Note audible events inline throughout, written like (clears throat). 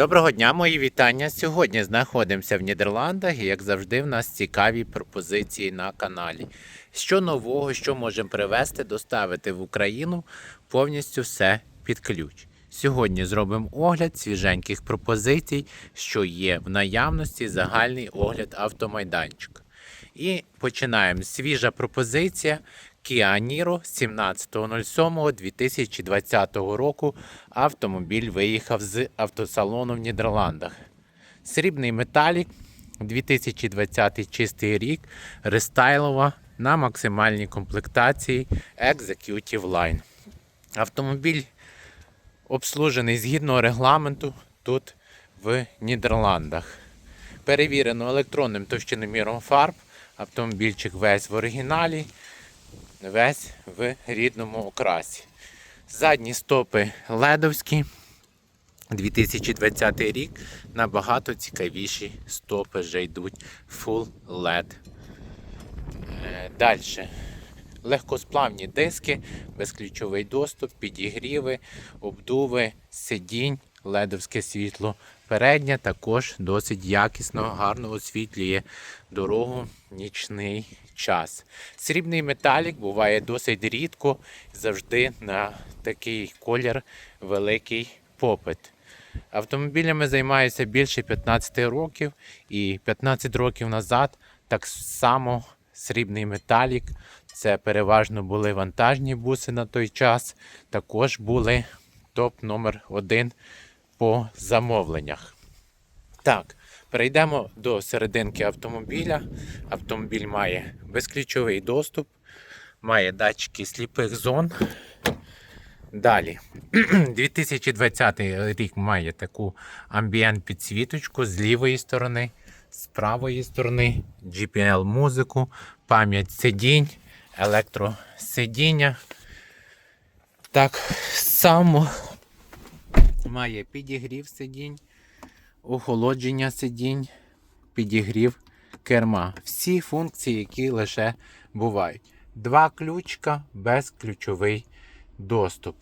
Доброго дня, мої вітання. Сьогодні знаходимося в Нідерландах і, як завжди, в нас цікаві пропозиції на каналі. Що нового, що можемо привезти, доставити в Україну, повністю все під ключ. Сьогодні зробимо огляд свіженьких пропозицій, що є в наявності, загальний огляд автомайданчика. І починаємо. Свіжа пропозиція Kia Niro 17.07.2020 року. Автомобіль виїхав з автосалону в Нідерландах. Срібний металік 2020 чистий рік, рестайлова на максимальній комплектації Executive Line. Автомобіль обслужений згідно регламенту тут в Нідерландах. Перевірено електронним товщиноміром фарб. Автомобільчик весь в оригіналі, весь в рідному окрасі. Задні стопи ледовські. 2020 рік набагато цікавіші стопи вже йдуть Full LED. Далі. Легкосплавні диски, безключовий доступ, підігріви, обдуви, сидінь, ледовське світло. Переднє також досить якісно, гарно освітлює дорогу нічний час. Срібний металік буває досить рідко, завжди на такий колір великий попит. Автомобілями займаюся більше 15 років, і 15 років назад так само срібний металік. Це переважно були вантажні буси на той час. Також були топ номер 1 по замовленнях. Так, перейдемо до серединки автомобіля. Автомобіль має безключовий доступ, має датчики сліпих зон. Далі, (clears throat) 2020 рік має таку амбієнт підсвіточку з лівої сторони, з правої сторони, GPL музику, пам'ять сидінь, електросидіння. Так само має підігрів сидінь, охолодження сидінь, підігрів керма. Всі функції, які лише бувають. Два ключка, безключовий доступ.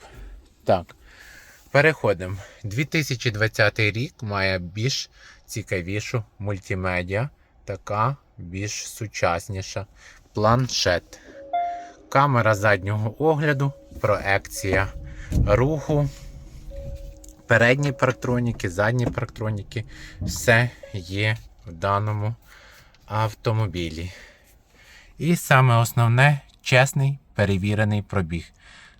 Так, переходимо. 2020 рік має більш цікавішу мультимедіа, така більш сучасніша. Планшет. Камера заднього огляду, проекція руху, передні парктроніки, задні парктроніки. Все є в даному автомобілі. І саме основне чесний перевірений пробіг.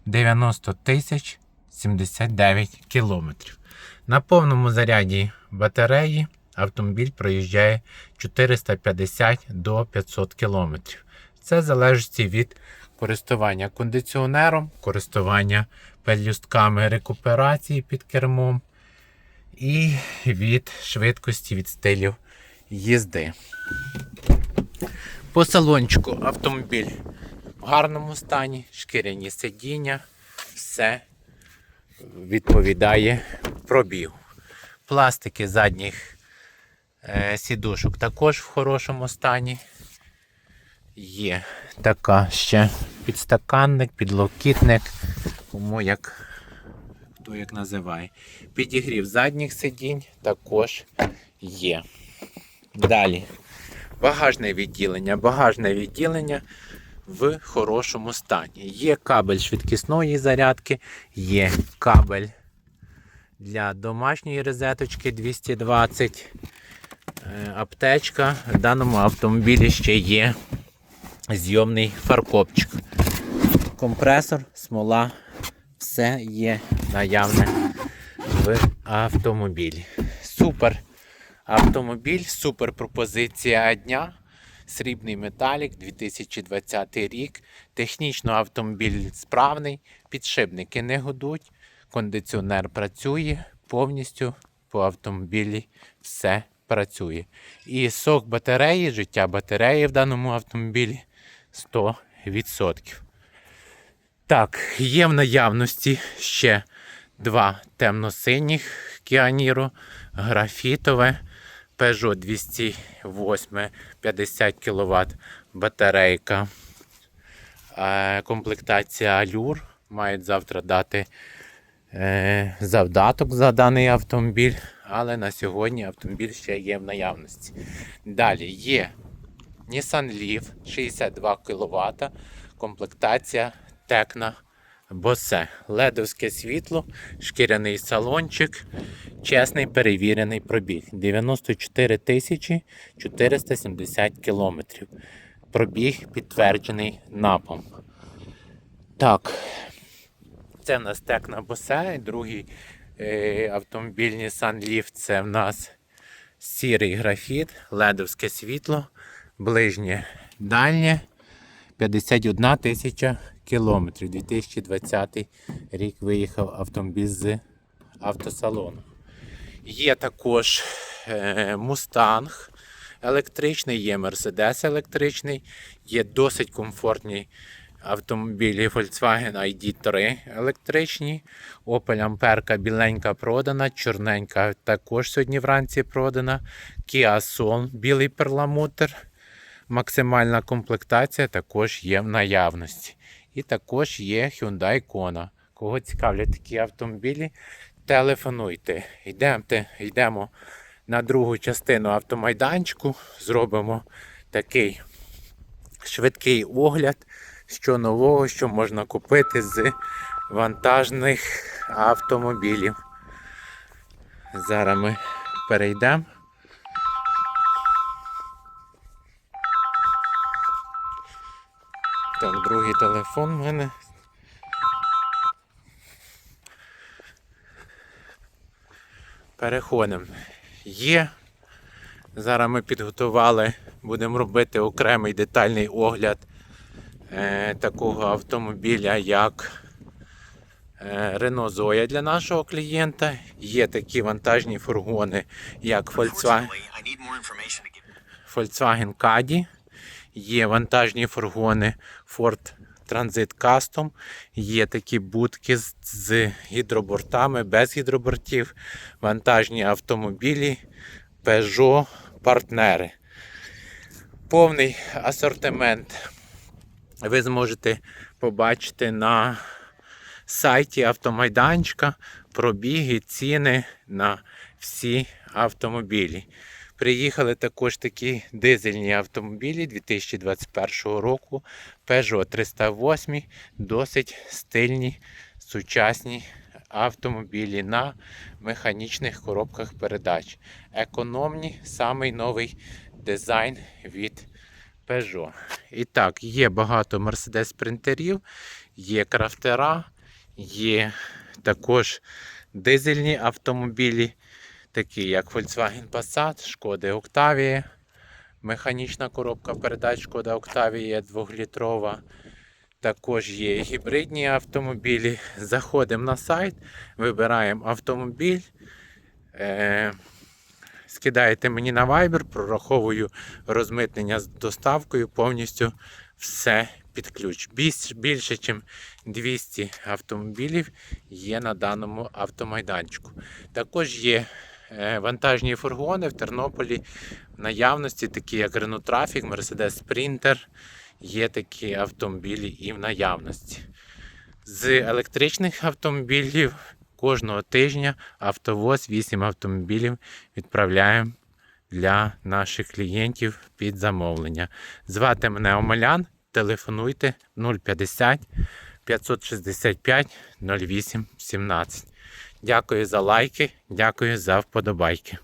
90 тисяч 79 кілометрів. На повному заряді батареї автомобіль проїжджає 450 до 500 кілометрів. Це залежить від користування кондиціонером, користування пелюстками рекуперації під кермом і від швидкості від стилів їзди. По салончику автомобіль в гарному стані, шкіряні сидіння, все відповідає пробігу. Пластики задніх е, сідушок також в хорошому стані. Є така ще підстаканник, підлокітник, кому як хто як називає. Підігрів задніх сидінь також є. Далі. Багажне відділення. Багажне відділення в хорошому стані. Є кабель швидкісної зарядки, є кабель для домашньої розеточки 220. Е, Аптечка. В даному автомобілі ще є зйомний фаркопчик. Компресор, смола, все є наявне в автомобілі. Супер автомобіль, супер пропозиція дня. Срібний металік 2020 рік. Технічно автомобіль справний, підшипники не гудуть, кондиціонер працює повністю по автомобілі все працює. І сок батареї, життя батареї в даному автомобілі 100%. Так, є в наявності ще два темно-синіх Niro, графітове. Peugeot 208 50 кВт батарейка. Е, Комплектація Allure. Мають завтра дати е, завдаток за даний автомобіль. але на сьогодні автомобіль ще є в наявності. Далі є Nissan Leaf 62 кВт, комплектація Tecna Bose. Ледовське світло, шкіряний салончик, чесний перевірений пробіг. 94 тисячі 470 кілометрів. Пробіг підтверджений НАПом. Так, це в нас Tecna Bose, другий е, автомобіль Nissan Leaf це в нас сірий графіт, ледовське світло, ближнє дальнє 51 тисяча кілометрів. 2020 рік виїхав автомобіль з автосалону. Є також е, Mustang електричний, є Mercedes електричний, є досить комфортні автомобілі Volkswagen ID3 електричні. Opel Amperka біленька продана, чорненька також сьогодні вранці продана. Kia Soul білий перламутр. Максимальна комплектація також є в наявності. І також є Hyundai Kona. Кого цікавлять такі автомобілі, телефонуйте. Йдемо, йдемо на другу частину автомайданчику, зробимо такий швидкий огляд, що нового, що можна купити з вантажних автомобілів. Зараз ми перейдемо. Другий телефон в мене. Переходимо. Є. Зараз ми підготували, будемо робити окремий детальний огляд е, такого автомобіля, як е, Renault Zoe для нашого клієнта. Є такі вантажні фургони, як Volkswagen. Volkswagen Caddy, є вантажні фургони Ford Transit Custom, є такі будки з, з гідробортами, без гідробортів, вантажні автомобілі, Peugeot, партнери. Повний асортимент ви зможете побачити на сайті автомайданчика пробіги, ціни на всі автомобілі. Приїхали також такі дизельні автомобілі 2021 року. Peugeot 308, досить стильні, сучасні автомобілі на механічних коробках передач. Економні, самий новий дизайн від Peugeot. І так, є багато Mercedes спринтерів, є крафтера, є також дизельні автомобілі, такі як Volkswagen Passat, Шкода Octavia, механічна коробка передач Шкода Octavia 2-літрова. Також є гібридні автомобілі. Заходимо на сайт, вибираємо автомобіль. Е- скидаєте мені на Viber, прораховую розмитнення з доставкою, повністю все під ключ. Більш, більше, ніж 200 автомобілів є на даному автомайданчику. Також є вантажні фургони в Тернополі в наявності, такі як Renault Traffic, Mercedes Sprinter. Є такі автомобілі і в наявності. З електричних автомобілів кожного тижня автовоз 8 автомобілів відправляємо для наших клієнтів під замовлення. Звати мене Омелян. Телефонуйте 050 565 08 17. Дякую за лайки, дякую за вподобайки.